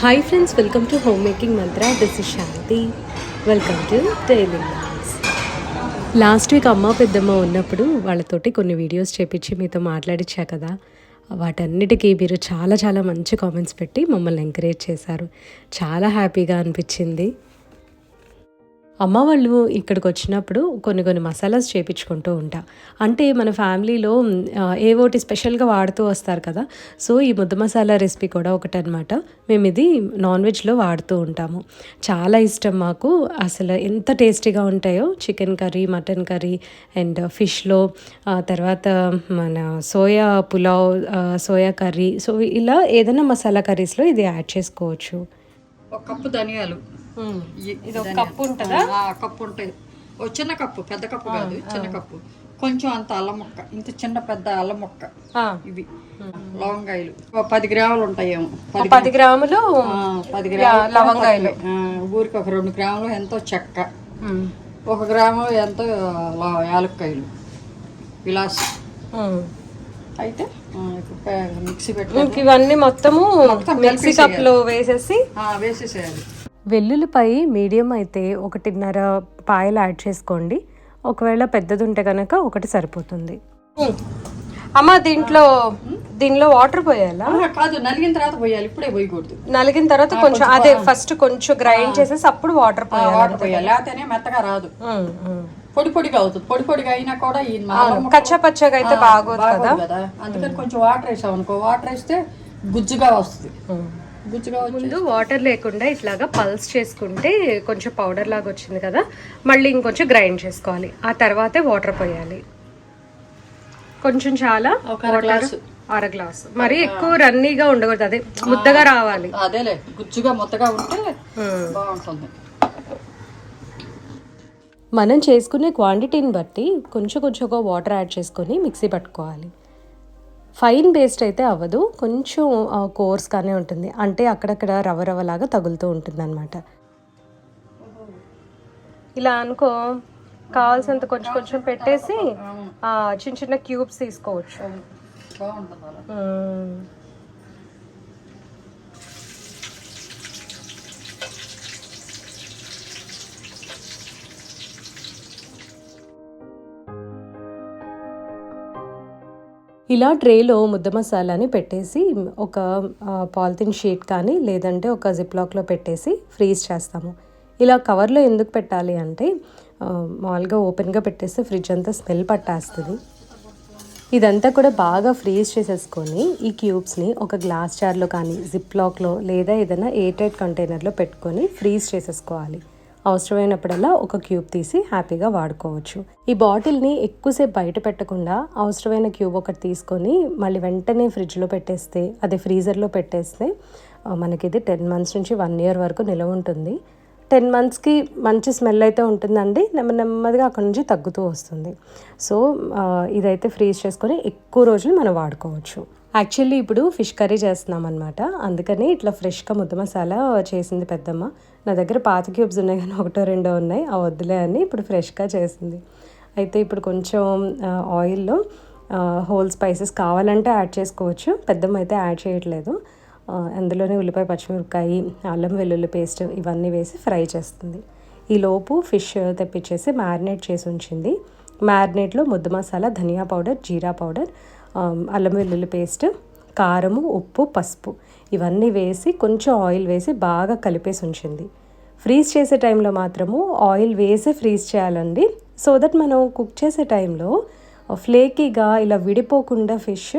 Hi friends welcome to home making mantra this is Shanti welcome to daily vlogs last week అమ్మ పెద్దమ్మ ఉన్నప్పుడు వాళ్ళతోటి కొన్ని videos చేపించి మీతో మాట్లాడిచ్చా కదా. వాటన్నిటికీ మీరు చాలా చాలా మంచి కామెంట్స్ పెట్టి మమ్మల్ని ఎంకరేజ్ చేశారు. చాలా హ్యాపీగా అనిపించింది. అమ్మ వాళ్ళు ఇక్కడికి వచ్చినప్పుడు కొన్ని కొన్ని మసాలాస్ చేపించుకుంటూ ఉంటా. అంటే మన ఫ్యామిలీలో ఏవోటి స్పెషల్గా వాడుతూ వస్తారు కదా సో ఈ ముద్ద మసాలా రెసిపీ కూడా ఒకటి అనమాట మేము ఇది నాన్ వెజ్లో వాడుతూ ఉంటాము. చాలా ఇష్టం మాకు. అసలు ఎంత టేస్టీగా ఉంటాయో chicken curry mutton curry and ఫిష్లో తర్వాత మన soya pulao soya curry. So ఇలా ఏదైనా మసాలా కర్రీస్లో ఇది యాడ్ చేసుకోవచ్చు. ఒక కప్పు ధనియాలు. ఇది ఒక. కప్పు ఉంటుందా? ఆ, కప్పు ఉంటాయి ఒక చిన్న కప్పు పెద్ద కప్పు కాదు చిన్న కప్పు. కొంచెం అంత అల్లం ముక్క ఇంత చిన్న పెద్ద అల్లం ముక్క ఇవి. లవంగాయలు. పది గ్రాములు ఉంటాయేమో. పది గ్రాములు పది గ్రాములు లవంగాయలు. ఊరికి ఒక రెండు గ్రాములు ఎంతో చెక్క. ఒక గ్రాము ఎంతో యాలక్కాయలు. విలాస్ అయితే మిక్సీ పెట్టి ఇవన్నీ మొత్తము మొత్తం మిక్సీ కప్లో వేసేసి వేసేసేయాలి. వెల్లుల్లిపై మీడియం అయితే ఒకటిన్నర పాయలు యాడ్ చేసుకోండి. ఒకవేళ పెద్దది ఉంటే కనుక ఒకటి సరిపోతుంది. అమ్మ దీంట్లో దీనిలో వాటర్ పోయాలా? కాదు నలిగిన తర్వాత పోయాలి. ఇప్పుడే పోయకూడదు. నలిగిన తర్వాత కొంచెం అదే ఫస్ట్ కొంచెం గ్రైండ్ చేసేసి అప్పుడు వాటర్ పోయాలి వాటర్ పోయాలి. లేకపోతేనే మెత్తగా రాదు. పొడి పొడిగా అవుతుంది. పొడి పొడిగా అయినా కూడా కచ్చా పచ్చగా అయితే బాగోదు కదా. అందుకని కొంచెం వాటర్ వేసాం అనుకో వాటర్ వేస్తే గుజ్జుగా వస్తుంది. ముందు వాటర్ లేకుండా ఇట్లాగా పల్స్ చేసుకుంటే కొంచెం పౌడర్ లాగా వచ్చింది కదా మళ్ళీ ఇంకొంచెం గ్రైండ్ చేసుకోవాలి. ఆ తర్వాతే వాటర్ పోయాలి. కొంచెం చాలా ఒక అర గ్లాసు. అర గ్లాస్. మరి ఎక్కువ రన్నీగా ఉండకూడదు అదే ముద్దగా రావాలి. అదేలే గుజ్జుగా మొత్తగా ఉంటే బాగుంటుంది. మనం చేసుకునే క్వాంటిటీని బట్టి కొంచెం కొంచెంగా వాటర్ యాడ్ చేసుకొని మిక్సీ పట్టుకోవాలి. ఫైన్ పేస్ట్ అయితే అవ్వదు. కొంచెం కోర్స్గానే ఉంటుంది. అంటే అక్కడక్కడ రవ్వ రవ్వలాగా తగులుతూ ఉంటుంది అనమాట ఇలా అనుకో కావాల్సినంత కొంచెం కొంచెం పెట్టేసి చిన్న చిన్న క్యూబ్స్ తీసుకోవచ్చు. ఇలా ట్రేలో ముద్ద మసాలాని పెట్టేసి ఒక పాలిథిన్ షీట్ కానీ లేదంటే ఒక జిప్లాక్లో పెట్టేసి ఫ్రీజ్ చేస్తాము. ఇలా కవర్లో ఎందుకు పెట్టాలి అంటే మామూలుగా ఓపెన్గా పెట్టేస్తే ఫ్రిడ్జ్ అంతా స్మెల్ పట్టేస్తుంది. ఇదంతా కూడా బాగా ఫ్రీజ్ చేసేసుకొని ఈ క్యూబ్స్ని ఒక గ్లాస్ జార్లో కానీ జిప్ లాక్లో లేదా ఏదైనా ఎయిర్ టైట్ కంటైనర్లో పెట్టుకొని ఫ్రీజ్ చేసేసుకోవాలి. అవసరమైనప్పుడల్లా ఒక క్యూబ్ తీసి హ్యాపీగా వాడుకోవచ్చు. ఈ బాటిల్ని ఎక్కువసేపు బయట పెట్టకుండా అవసరమైన క్యూబ్ ఒకటి తీసుకొని మళ్ళీ వెంటనే ఫ్రిడ్జ్లో పెట్టేస్తే అదే ఫ్రీజర్లో పెట్టేస్తే మనకి ఇది టెన్ మంత్స్ నుంచి వన్ ఇయర్ వరకు నిలవ ఉంటుంది. టెన్ మంత్స్కి మంచి స్మెల్ అయితే ఉంటుందండి. నెమ్మ నెమ్మదిగా అక్కడ నుంచి తగ్గుతూ వస్తుంది. సో ఇదైతే ఫ్రీజ్ చేసుకొని ఎక్కువ రోజులు మనం వాడుకోవచ్చు. యాక్చువల్లీ ఇప్పుడు ఫిష్ కర్రీ చేస్తున్నాం అనమాట అందుకని ఇట్లా ఫ్రెష్గా ముద్ద మసాలా చేసింది పెద్దమ్మ. నా దగ్గర పాత క్యూబ్స్ ఉన్నాయి కానీ ఒకటో రెండో ఉన్నాయి. ఆ వద్దులే అని ఇప్పుడు ఫ్రెష్గా చేసింది. అయితే ఇప్పుడు కొంచెం ఆయిల్లో హోల్ స్పైసెస్ కావాలంటే యాడ్ చేసుకోవచ్చు. పెద్దమ్మ అయితే యాడ్ చేయట్లేదు. అందులోనే ఉల్లిపాయ పచ్చిమిరపకాయ అల్లం వెల్లుల్లి పేస్ట్ ఇవన్నీ వేసి ఫ్రై చేస్తుంది. ఈ లోపు ఫిష్ తెప్పించేసి మ్యారినేట్ చేసి ఉంచింది. మ్యారినేట్లో ముద్ద మసాలా ధనియా పౌడర్ జీరా పౌడర్ అల్లం వెల్లుల్లి పేస్ట్ కారము ఉప్పు పసుపు ఇవన్నీ వేసి కొంచెం ఆయిల్ వేసి బాగా కలిపేసి ఉంచింది. ఫ్రీజ్ చేసే టైంలో మాత్రము ఆయిల్ వేసి ఫ్రీజ్ చేయాలండి. సో దట్ మనం కుక్ చేసే టైంలో ఫ్లేకీగా ఇలా విడిపోకుండా ఫిష్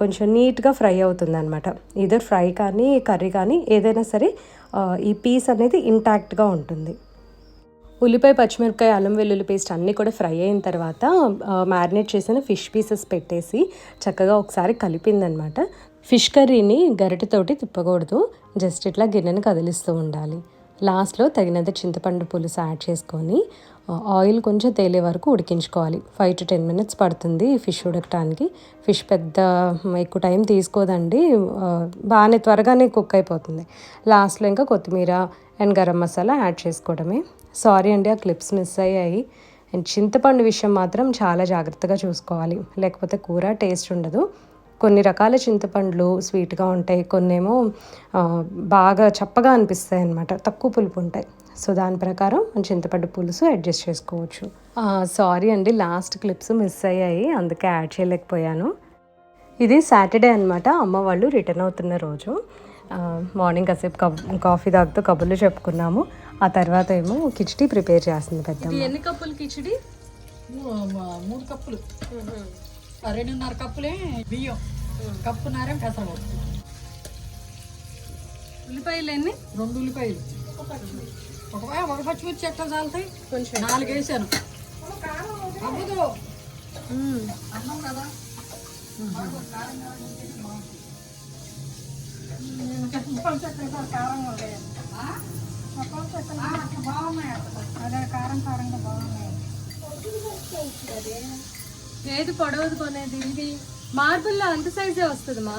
కొంచెం నీట్గా ఫ్రై అవుతుంది అనమాట ఇదర్ ఫ్రై కానీ కర్రీ కానీ ఏదైనా సరే ఈ పీస్ అనేది ఇంటాక్ట్గా ఉంటుంది. ఉల్లిపాయ పచ్చిమిరపకాయ అల్లం వెల్లుల్లి పేస్ట్ అన్నీ కూడా ఫ్రై అయిన తర్వాత మ్యారినేట్ చేసిన ఫిష్ పీసెస్ పెట్టేసి చక్కగా ఒకసారి కలిపిందనమాట. ఫిష్ కర్రీని గరిటెతోటి తిప్పకూడదు. జస్ట్ ఇట్లా గిన్నెను కదిలిస్తూ ఉండాలి. లాస్ట్లో తగినంత చింతపండు పులుసు యాడ్ చేసుకొని ఆయిల్ కొంచెం తేలే వరకు ఉడికించుకోవాలి. ఫైవ్ టు టెన్ మినిట్స్ పడుతుంది ఫిష్ ఉడకటానికి. ఫిష్ పెద్ద ఎక్కువ టైం తీసుకోదండి. బాగానే త్వరగానే కుక్ అయిపోతుంది. లాస్ట్లో ఇంకా కొత్తిమీర అండ్ గరం మసాలా యాడ్ చేసుకోవడమే. సారీ అండి ఆ క్లిప్స్ మిస్ అయ్యాయి. అండ్ చింతపండు విషయం మాత్రం చాలా జాగ్రత్తగా చూసుకోవాలి. లేకపోతే కూర టేస్ట్ ఉండదు. కొన్ని రకాల చింతపండ్లు స్వీట్గా ఉంటాయి. కొన్నేమో బాగా చప్పగా అనిపిస్తాయి అన్నమాట. తక్కువ పులుపు ఉంటాయి. సో దాని ప్రకారం మనం చింతపండు పులుసు అడ్జస్ట్ చేసుకోవచ్చు. సారీ అండి లాస్ట్ క్లిప్స్ మిస్ అయ్యాయి. అందుకే యాడ్ చేయలేకపోయాను. ఇది సాటర్డే అనమాట అమ్మ వాళ్ళు రిటర్న్ అవుతున్న రోజు. మార్నింగ్ కాసేపు కబ్ కాఫీ తాగుతూ కబుర్లు చెప్పుకున్నాము. ఆ తర్వాత ఏమో కిచడీ ప్రిపేర్ చేస్తుంది పెద్దమ్మ. ఎన్ని కప్పులు కిచిడి? మూడు కప్పులు. రెండున్నర కప్పులే బియ్యం. కప్పున్నరే పెసరపప్పు. ఉల్లిపాయలు ఎన్ని? రెండు ఉల్లిపాయలు. ఒక ఒక పచ్చిమిర్చి ఎట్లా చాలుతాయి కొంచెం. నాలుగు వేసాను. అవ్వదు. అన్నం కదా. కారం కారంగా బాగున్నాయి ఏది పొడవది కొనేది? ఇది మార్బుల్లో అంత సైజే వస్తుంది మా.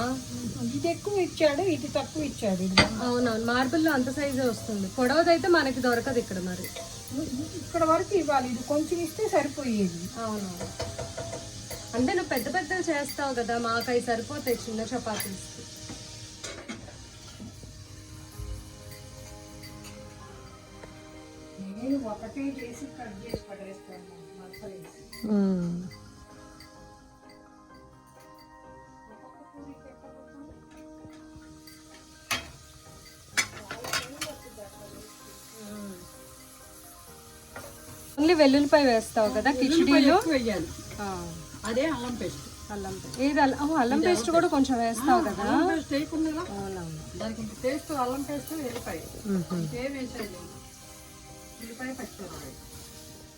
ఇది ఎక్కువ ఇచ్చాడు ఇది తక్కువ ఇచ్చాడు అవునవును మార్బుల్లో అంత సైజే వస్తుంది. పొడవదైతే మనకి దొరకదు ఇక్కడ మరి. ఇక్కడ వరకు ఇవ్వాలి. ఇది కొంచెం ఇస్తే సరిపోయేది. అవును అంటే నువ్వు పెద్ద పెద్దవి చేస్తావు కదా మాకు అవి సరిపోతాయి చిన్న చపాతీస్కి నేను ఒకటే చేసి కట్ చేసి పడేస్తాను. మసాలేసి ఓన్లీ వెల్లుల్లిపాయ వేస్తావు కదా కిచడీలో? అదే అల్లం పేస్ట్. అల్లం పేస్ట్. ఏది అల్లం అల్లం పేస్ట్ కూడా కొంచెం వేస్తావు కదా? పేస్ట్ వేయకుండా దానికి పేస్ట్ అల్లం పేస్ట్ వెళ్ళిపాయి వేసేది? ఉల్లిపాయ పచ్చిమిరపకాయ.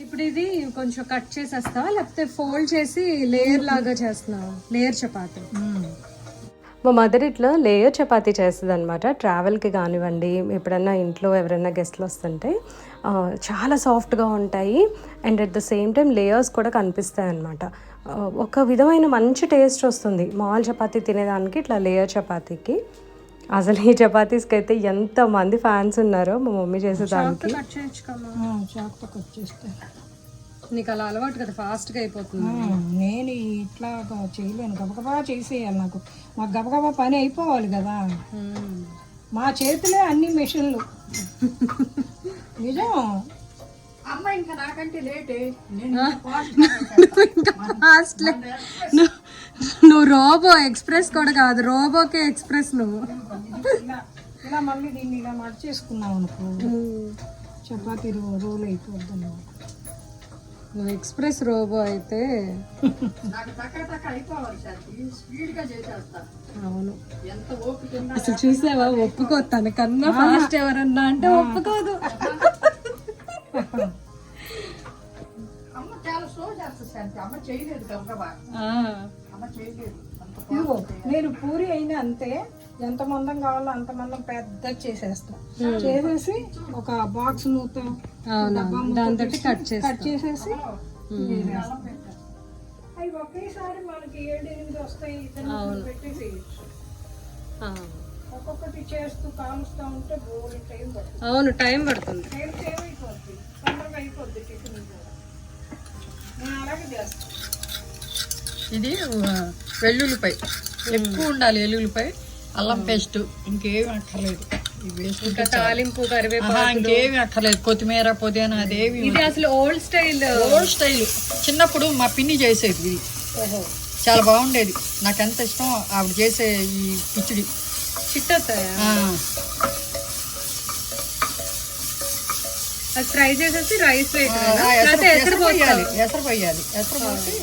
ఇప్పుడు ఇది కొంచెం కట్ చేసేస్తావా లేకపోతే ఫోల్డ్ చేసి లేయర్ లాగా చేస్తున్నావా లేయర్ చపాతీ. మా మదర్ ఇట్లా లేయర్ చపాతీ చేస్తుంది అనమాట ట్రావెల్కి కానివ్వండి ఎప్పుడన్నా ఇంట్లో ఎవరైనా గెస్ట్లు వస్తుంటే చాలా సాఫ్ట్గా ఉంటాయి. And at the same time layers కూడా కనిపిస్తాయి అనమాట ఒక విధమైన మంచి టేస్ట్ వస్తుంది. మామూలు చపాతీ తినేదానికి ఇట్లా లేయర్ చపాతీకి. అసలు ఈ చపాతీస్కి అయితే ఎంతమంది ఫ్యాన్స్ ఉన్నారో మా మమ్మీ కట్ చేస్తే. నీకు అలా అలవాటు కదా ఫాస్ట్గా అయిపోతుంది. నేను ఇట్లా చేయలేను. గబగబా చేసేయాలి నాకు. మాకు గబగబా పని అయిపోవాలి కదా. మా చేతిలో అన్ని మెషిన్లు. నిజం? అమ్మ ఇంకా నాకంటే లేటే. ఫాస్ట్ నువ్వు రోబో ఎక్స్ప్రెస్ కూడా కాదు రోబోకే ఎక్స్ప్రెస్ నువ్వు. ఇలా మళ్ళీ దీన్ని ఇలా మడిచేసుకున్నాం అనుకో. చపాతీ రో రోల్ అయిపోద్ది నువ్వు ఎక్స్ప్రెస్ రోబో అయితే అవును. అసలు చూసావా? ఒప్పుకో తనకన్నా ఫాస్ట్ ఎవరన్నా అంటే ఒప్పుకోదు. అమ్మ చాలా స్లో చేస్తుంది సార్. అమ్మ చేయలేదు ఇదిగో నేను పూరి అయినా అంతే. ఎంత మందం కావాలో అంత మందం పెద్ద చేసేస్తా. చేసేసి ఒక బాక్స్ మూత దాంతో కట్ చేస్తా. కట్ చేసేసి అవి ఒకేసారి మనకి ఏడు ఎనిమిది వస్తాయి. ఆ. ఒక్కొక్కటి చేస్తూ కాలుస్తూ ఉంటే బోల్ టైం పడుతుంది. అవును టైం పడుతుంది. టైం సేవ్ అయిపోద్ది. తొందరగా అయిపోద్ది టిఫిన్ నేను అలాగే చేస్తాను ఇది వెల్లుల్లిపై ఎక్కువ ఉండాలి వెల్లుల్లిపై అల్లం పేస్ట్. ఇంకేమి అక్కర్లేదు. తాలింపు ఇంకేమి అక్కర్లేదు. కొత్తిమీర పుదీనా అదేవి ఇది అసలు ఓల్డ్ స్టైల్ ఓల్డ్ స్టైల్ చిన్నప్పుడు మా పిన్ని చేసేది ఇది. చాలా బాగుండేది. నాకు ఎంత ఇష్టం ఆవిడ చేసే ఈ కిచిడి. ఆ, అది ఫ్రై చేసేసి రైస్ ఎసరు పోయాలి ఎసరు పోయాలి ఎసరు పోసి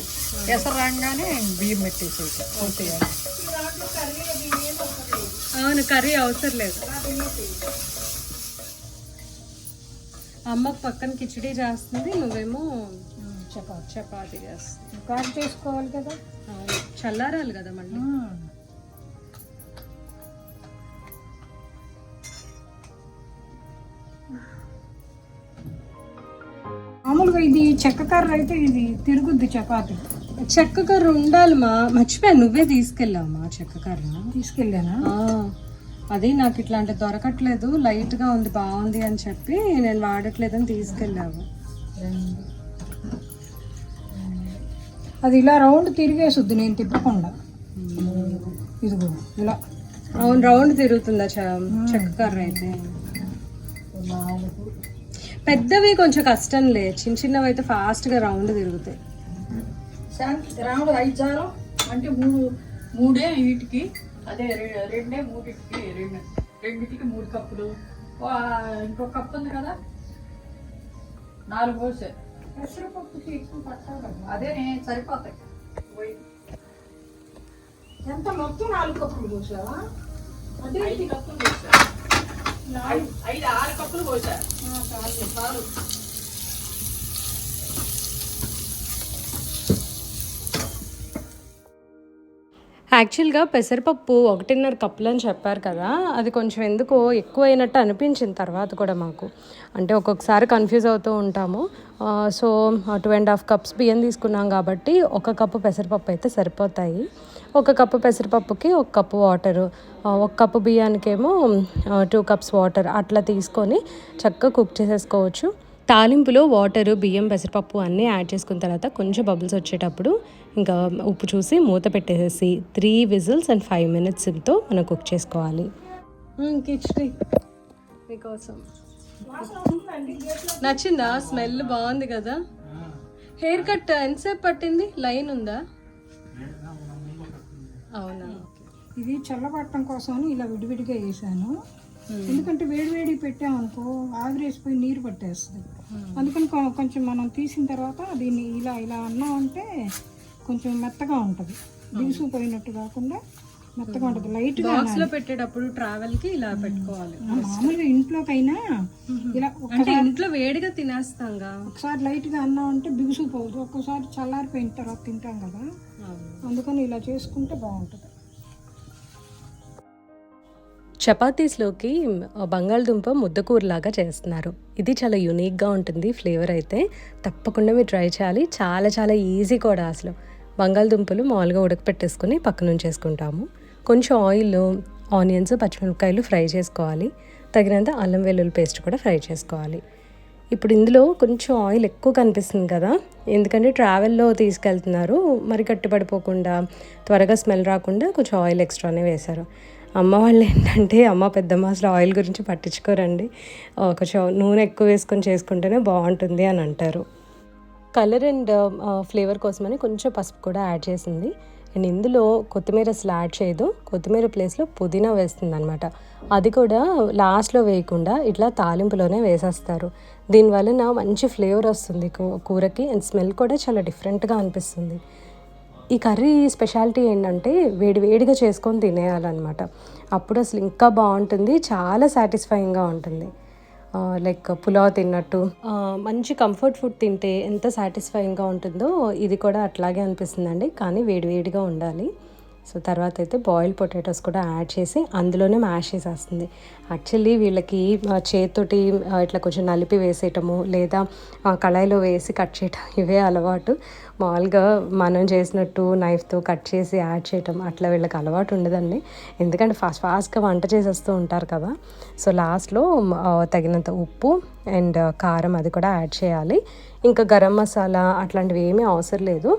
ఎసరు రాగానే బియ్యం పెట్టేసేసి పోసేయాలి అవును కర్రీ అవసరం లేదు. అమ్మకు పక్కన కిచడీ చేస్తుంది నువ్వేమో చపాతి. చపాతీ చేస్తుంది. కట్ చేసుకోవాలి కదా. అవును చల్లారాలి కదా మళ్ళీ. మామూలుగా ఇది చెక్క కర్ర అయితే ఇది తిరుగుద్ది చపాతి. చెక్క కర్ర ఉండాలి మా. మర్చిపోయా నువ్వే తీసుకెళ్ళావు మా చెక్క కర్ర తీసుకెళ్ళానా అది నాకు ఇట్లాంటి దొరకట్లేదు లైట్గా ఉంది బాగుంది అని చెప్పి నేను వాడట్లేదని తీసుకెళ్ళావు. అది ఇలా రౌండ్ తిరిగేసుద్ది నేను తిప్పకుండా. ఇదిగో ఇలా. అవును రౌండ్ తిరుగుతుందా చెక్క కర్ర అయితే? పెద్దవి కొంచెం కష్టంలే చిన్న చిన్నవి అయితే ఫాస్ట్గా రౌండ్ తిరుగుతాయి. గ్రాములు ఐదు చాలు అంటే మూడు మూడే వీటికి అదే రెండే మూడింటికి రెండు రెండింటికి మూడు కప్పులు. ఇంకో కప్పు ఉంది కదా? నాలుగు పోసే. పెసరపప్పుకి ఎక్కువ పట్టాలి అదే సరిపోతాయి. పోయి. ఎంత? మొత్తం నాలుగు కప్పులు పోసావా? అదే ఐదు కప్పులు పోసా. ఐదు ఐదు ఆరు కప్పులు పోసా. చాలు. చాలు. యాక్చువల్గా పెసరపప్పు ఒకటిన్నర కప్పులు అని చెప్పారు కదా అది కొంచెం ఎందుకో ఎక్కువ అయినట్టు అనిపించింది తర్వాత కూడా మాకు. అంటే ఒక్కొక్కసారి కన్ఫ్యూజ్ అవుతూ ఉంటాము. So two and half cups బియ్యం తీసుకున్నాం కాబట్టి ఒక కప్పు పెసరపప్పు అయితే సరిపోతాయి. ఒక కప్పు పెసరపప్పుకి ఒక కప్పు వాటరు. ఒక కప్పు బియ్యానికేమో టూ కప్స్ వాటర్ అట్లా తీసుకొని చక్కగా కుక్ చేసేసుకోవచ్చు. తాలింపులో వాటరు బియ్యం పెసరపప్పు అన్నీ యాడ్ చేసుకున్న తర్వాత కొంచెం బబుల్స్ వచ్చేటప్పుడు ఇంకా ఉప్పు చూసి మూత పెట్టేసేసి త్రీ విజిల్స్ అండ్ ఫైవ్ మినిట్స్తో మనం కుక్ చేసుకోవాలి. మీకోసం. నచ్చిందా? స్మెల్ బాగుంది కదా. హెయిర్ కట్ ఎంతసేపు పట్టింది? లైన్ ఉందా? అవునా. ఇది చల్లబట్టడం కోసం ఇలా విడివిడిగా వేసాను. ఎందుకంటే వేడి వేడి పెట్టామనుకో ఆవిరేసిపోయి నీరు పట్టేస్తుంది. అందుకని కొంచెం మనం తీసిన తర్వాత దీన్ని ఇలా ఇలా అన్నామంటే కొంచెం మెత్తగా ఉంటుంది. దిగుసు పోయినట్టు కాకుండా మెత్తగా ఉంటుంది. లైట్గా బాక్స్లో పెట్టేటప్పుడు ట్రావెల్కి ఇలా పెట్టుకోవాలి. మామూలుగా ఇంట్లోకైనా ఇలా అంటే ఇంట్లో వేడిగా తినేస్తాంగా? ఒకసారి లైట్గా అన్నామంటే బిగుసు పోదు ఒక్కోసారి చల్లారిపోయిన తర్వాత తింటాం కదా. అందుకని ఇలా చేసుకుంటే బాగుంటుంది. చపాతీస్లోకి బంగాళదుంప ముద్దకూరలాగా చేస్తున్నారు. ఇది చాలా యూనిక్గా ఉంటుంది ఫ్లేవర్ అయితే. తప్పకుండా మీరు ట్రై చేయాలి. చాలా చాలా ఈజీ కూడా అసలు. బంగాళదుంపలు మామూలుగా ఉడకపెట్టేసుకొని పక్కన ఉంచేసుకుంటాము కొంచెం ఆయిల్ ఆనియన్స్ పచ్చిమిరపకాయలు ఫ్రై చేసుకోవాలి. తగినంత అల్లం వెల్లుల్లి పేస్ట్ కూడా ఫ్రై చేసుకోవాలి. ఇప్పుడు ఇందులో కొంచెం ఆయిల్ ఎక్కువ కనిపిస్తుంది కదా. ఎందుకంటే ట్రావెల్లో తీసుకెళ్తున్నారు. మరి కట్టుబడిపోకుండా త్వరగా స్మెల్ రాకుండా కొంచెం ఆయిల్ ఎక్స్ట్రానే వేశారు. అమ్మ వాళ్ళు ఏంటంటే అమ్మ పెద్దమ్మ అసలు ఆయిల్ గురించి పట్టించుకోరండి. కొంచెం నూనె ఎక్కువ వేసుకొని చేసుకుంటేనే బాగుంటుంది అని అంటారు. కలర్ అండ్ ఫ్లేవర్ కోసమని కొంచెం పసుపు కూడా యాడ్ చేసింది. అండ్ ఇందులో కొత్తిమీర అసలు యాడ్ చేయదు. కొత్తిమీర ప్లేస్లో పుదీనా వేస్తుంది అనమాట అది కూడా లాస్ట్లో వేయకుండా ఇట్లా తాలింపులోనే వేసేస్తారు. దీనివలన మంచి ఫ్లేవర్ వస్తుంది కూ- కూరకి అండ్ స్మెల్ కూడా చాలా డిఫరెంట్గా అనిపిస్తుంది. ఈ కర్రీ స్పెషాలిటీ ఏంటంటే వేడి వేడిగా చేసుకొని తినేయాలన్నమాట. అప్పుడు అసలు ఇంకా బాగుంటుంది చాలా సాటిస్ఫైయింగ్గా ఉంటుంది. లైక్ పులావ్ తిన్నట్టు. మంచి కంఫర్ట్ ఫుడ్ తింటే ఎంత సాటిస్ఫైయింగ్గా ఉంటుందో ఇది కూడా అట్లాగే అనిపిస్తుందండి. కానీ వేడివేడిగా ఉండాలి. సో తర్వాత అయితే బాయిల్ పొటాటోస్ కూడా యాడ్ చేసి అందులోనే మ్యాష్ చేసేస్తుంది. యాక్చువల్లీ వీళ్ళకి చేతితోటి ఇట్లా కొంచెం నలిపి వేసేయటము లేదా కళాయిలో వేసి కట్ చేయటం ఇవే అలవాటు. మామూలుగా మనం చేసినట్టు నైఫ్తో కట్ చేసి యాడ్ చేయటం అట్లా వీళ్ళకి అలవాటు ఉండదండి. ఎందుకంటే ఫాస్ట్ ఫాస్ట్గా వంట చేసేస్తూ ఉంటారు కదా. సో లాస్ట్లో తగినంత ఉప్పు అండ్ uh, కారం అది కూడా యాడ్ చేయాలి. ఇంకా గరం మసాలా అట్లాంటివి ఏమీ అవసరం లేదు.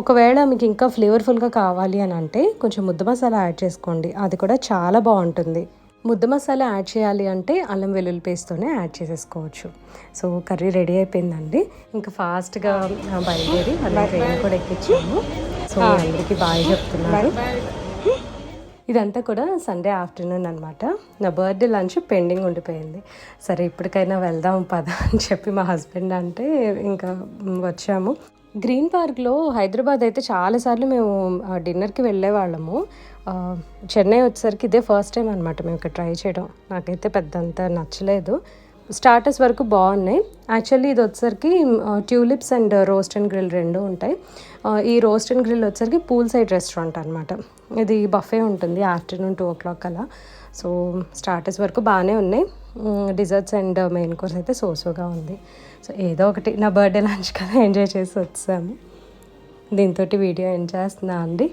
ఒకవేళ మీకు ఇంకా ఫ్లేవర్ఫుల్గా కావాలి అని అంటే కొంచెం ముద్ద మసాలా యాడ్ చేసుకోండి. అది కూడా చాలా బాగుంటుంది. ముద్ద మసాలా యాడ్ చేయాలి అంటే అల్లం వెల్లుల్లి పేస్ట్తోనే యాడ్ చేసేసుకోవచ్చు. సో కర్రీ రెడీ అయిపోయిందండి. ఇంకా ఫాస్ట్గా బయలుదేరి అలా ట్రైన్ కూడా ఎక్కించాము సో అందరికీ బాగా చెప్తున్నారు. ఇదంతా కూడా సండే ఆఫ్టర్నూన్ అనమాట నా బర్త్డే లంచ్ పెండింగ్ ఉండిపోయింది. సరే ఇప్పటికైనా వెళ్దాం పద అని చెప్పి మా హస్బెండ్ అంటే ఇంకా వచ్చాము. గ్రీన్ పార్క్లో హైదరాబాద్ అయితే చాలాసార్లు మేము డిన్నర్కి వెళ్ళేవాళ్ళము. చెన్నై వచ్చేసరికి ఇదే ఫస్ట్ టైం అనమాట మేము ఇక్కడ ట్రై చేయడం. నాకైతే పెద్దంత నచ్చలేదు. స్టార్టర్స్ వరకు బాగున్నాయి. యాక్చువల్లీ ఇది వచ్చేసరికి tulips and roast and grill రెండు ఉంటాయి. ఈ రోస్ట్ అండ్ గ్రిల్ వచ్చేసరికి పూల్ సైడ్ రెస్టారెంట్ అనమాట ఇది బఫే ఉంటుంది ఆఫ్టర్నూన్ టూ ఓ క్లాక్ అలా. సో స్టార్టర్స్ వరకు బాగానే ఉన్నాయి. డిజర్ట్స్ అండ్ మెయిన్ కోర్స్ అయితే సోసోగా ఉంది. సో ఏదో ఒకటి నా బర్త్డే లంచ్ కదా ఎంజాయ్ చేసి వచ్చాము. దీంతో వీడియో ఎండ్ చేస్తున్నా అండి.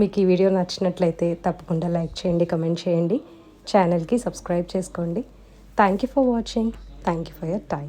మీకు ఈ వీడియో నచ్చినట్లయితే తప్పకుండా లైక్ చేయండి కమెంట్ చేయండి. ఛానల్కి సబ్స్క్రైబ్ చేసుకోండి. Thank you for watching thank you for your time